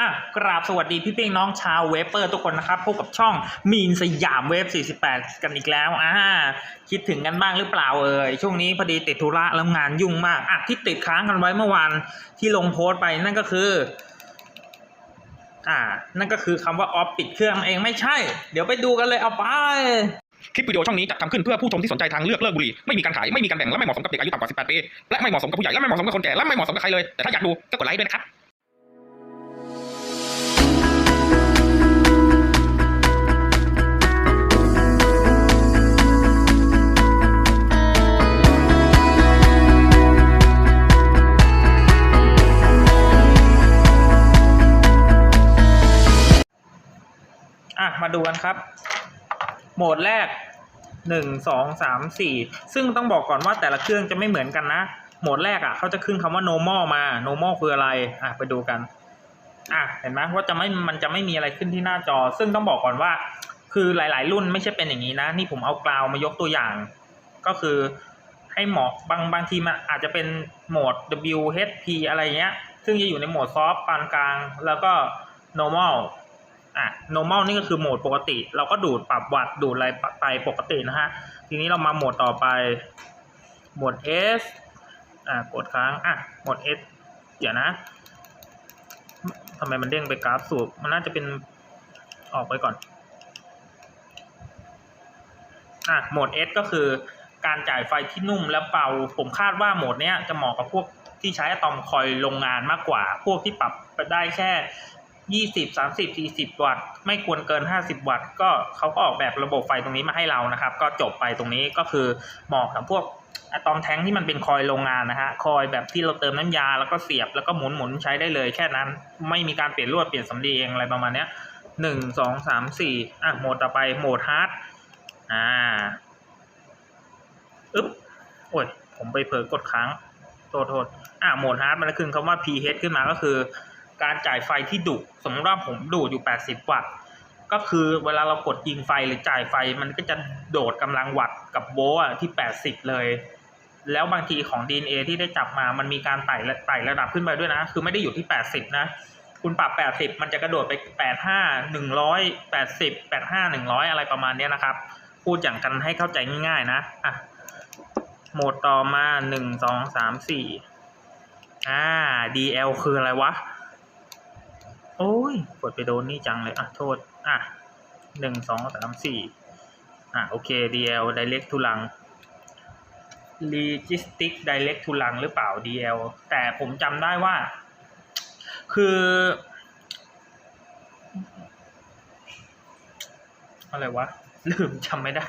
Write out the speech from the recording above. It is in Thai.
อะกราบสวัสดีพี่เป้งน้องชาวเวเปอร์ทุกคนนะครับพบกับช่องมีนสยามเวฟ 48 กันอีกแล้วอ่าคิดถึงกันบ้างหรือเปล่าเอ่ยช่วงนี้พอดีติดธุระแล้วงานยุ่งมากอะที่ติดค้างกันไว้เมื่อวานที่ลงโพสต์ไปนั่นก็คืออ่า นั่นก็คือคำว่าออฟปิดเครื่องเองไม่ใช่ เดี๋ยวไปดูกันเลยเอาไปคลิปวิดีโอช่องนี้จัดทำขึ้นเพื่อผู้ชมที่สนใจทางเลือกเลิกบุหรี่ไม่มีการขายไม่มีการแบ่งและไม่เหมาะสมกับเด็กอายุต่ำกว่า 18 ปีและไม่เหมาะสมกับผู้ใหญ่และไม่เหมาะสมกับคนแก่และไม่เหมาะสมกับใครเลยแต่ถ้าอยากดูก็กดไลค์ด้วยนะครับะมาดูกันครับ โหมดแรกหนึ่งสองสามสี่ซึ่งต้องบอกก่อนว่าแต่ละเครื่องจะไม่เหมือนกันนะ โหมดแรกอะเขาจะขึ้นคำว่า normal มา normal คืออะไร อะไปดูกัน อะเห็นไหมว่าจะไม่มันจะไม่มีอะไรขึ้นที่หน้าจอ ซึ่งต้องบอกก่อนว่า คือหลาย ๆ รุ่นไม่ใช่เป็นอย่างนี้นะ นี่ผมเอากราวมายกตัวอย่าง ก็คือให้เหมาะบางบางทีมันอาจจะเป็นโหมด WHP อะไรเงี้ย ซึ่งจะอยู่ในโหมดซอฟต์ปานกลาง แล้วก็ normal อะ normal นี่ก็คือโหมดปกติ เราก็ดูดปรับวัดดูดอะไรไปปกตินะฮะ ทีนี้เรามาโหมดต่อไป โหมด S อะกดค้าง อะ โหมด S เดี๋ยวนะทำไมมันเด้งไปกราฟสูบ มันน่าจะเป็นออกไปก่อน อะ โหมด S ก็คือการจ่ายไฟที่นุ่มและเบา ผมคาดว่าโหมดเนี้ยจะเหมาะกับพวกที่ใช้อะตอมคอยล์โรงงานมากกว่า พวกที่ปรับไปได้แค่ ยี่สิบสามสิบสี่สิบวัตต์ไม่ควรเกินห้าสิบวัตต์ก็เขาก็ออกแบบระบบไฟตรงนี้มาให้เรานะครับ ก็จบไปตรงนี้ก็คือเหมาะกับพวกอะตอมแท้งที่มันเป็นคอยโรงงานนะฮะคอยแบบที่เราเติมน้ำยาแล้วก็เสียบแล้วก็หมุนหมุนใช้ได้เลยแค่นั้น ไม่มีการเปลี่ยนลวดเปลี่ยนสำลีเองอะไรประมาณเนี้ยหนึ่งสองสามสี่อะโหมดต่อไปโหมดฮาร์ดอ่าอึ๊บโอ้ยผมไปเผลอกดค้างโทษโทษอะโหมดฮาร์ดมันจะขึ้นคำว่า pH ขึ้นมาก็คือ การจ่ายไฟที่ดุสมมติว่าผมดูดอยู่ 80 วัตต์ ก็คือเวลาเรากดยิงไฟหรือจ่ายไฟมันก็จะโดดกำลังวัตต์กับโวลต์อะที่ 80 เลย แล้วบางทีของ DNA ที่ได้จับมามันมีการไต่ระไต่ระดับขึ้นไปด้วยนะ คือไม่ได้อยู่ที่ 80 นะ คุณปรับ 80 มันจะกระโดดไป 85 100 80 85 100 อะไรประมาณนี้นะครับ พูดอย่างกันให้เข้าใจง่ายๆนะอะโหมดต่อมา 1 2 3 4อ่า DL คืออะไรวะ โอ้ย กดไปโดนนี่จังเลย อะ โทษ อะหนึ่งสองสามสี่อะ โอเค DL direct to ลัง logistic direct to ลังหรือเปล่า DL แต่ผมจำได้ว่า คือ อะไรวะ ลืมจำไม่ได้